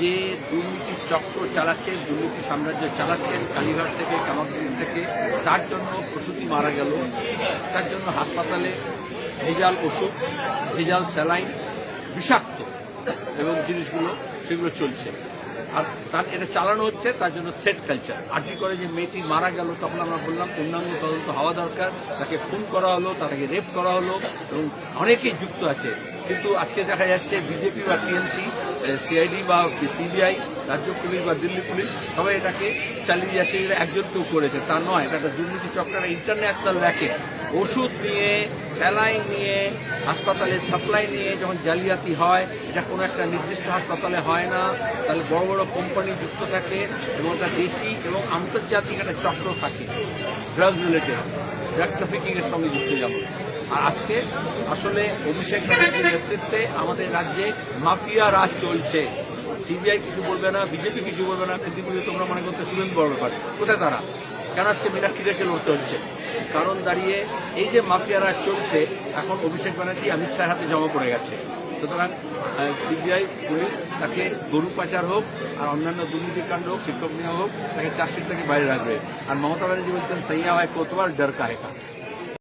যে দুর্নীতি চক্র চালাচ্ছেন দুর্নীতি সাম্রাজ্য চালাচ্ছেন কালীঘাট থেকে কামারপুকুর থেকে, তার জন্য প্রসূতি মারা গেল। তার জন্য হাসপাতালে ভেজাল ওষুধ, ভেজাল স্যালাইন বিষাক্ত এবং জিনিসগুলো, সেগুলো চলছে। আর তার এটা চালানো হচ্ছে, তার জন্য থ্রেড কালচার আর্জি করে যে মেয়েটি মারা গেল, তখন আমরা বললাম পূর্ণাঙ্গ তদন্ত হওয়া দরকার। তাকে খুন করা হলো, তাকে রেপ করা হলো এবং অনেকেই যুক্ত আছে। কিন্তু আজকে দেখা যাচ্ছে বিজেপি বা টিএমসি সিআইডি বা সিবিআই, রাজ্য পুলিশ বা দিল্লি পুলিশ সবাই এটাকে চালিয়ে যাচ্ছে। এটা একজন কেউ করেছে, তা নয়, এটা একটা দুর্নীতি চক্রের ইন্টারন্যাশনাল র্যাকেট ওষুধ নিয়ে, স্যালাইন নিয়ে হাসপাতালে সাপ্লাই নিয়ে যখন জালিয়াতি হয়, এটা কোনো একটা নির্দিষ্ট হাসপাতালে হয় না। তাহলে বড় বড় কোম্পানি যুক্ত থাকে এবং একটা দেশি এবং আন্তর্জাতিক একটা চক্র থাকে। ড্রাগ রিলেটেড ড্রাগ ট্রাফিকিং এর সঙ্গে যুক্ত যেমন। আর আজকে আসলে অভিষেক ব্যানার্জির নেতৃত্বে আমাদের রাজ্যে মাফিয়া রাজ চলছে। সিবিআই কিছু বলবে না, বিজেপি কিছু বলবে না, কিন্তু তোমরা মনে করতে শুভেন্দু বড় ব্যাপার। কোথায় তারা? কেন আজকে মীনাক্ষী রেখে লড়তে হচ্ছে? কারণ দাঁড়িয়ে এই যে মাফিয়া রাজ চলছে, এখন অভিষেক ব্যানার্জি অমিত শাহের হাতে জমা পড়ে গেছে। সুতরাং সিবিআই, পুলিশ তাকে গরু পাচার হোক, আর অন্যান্য দুর্নীতিকাণ্ড হোক, শিক্ষক নিয়োগ হোক, তাকে চার্জশিট থেকে বাইরে রাখবে। আর মমতা ব্যানার্জি বলছেন সৈয়া হয় কোতবার ডর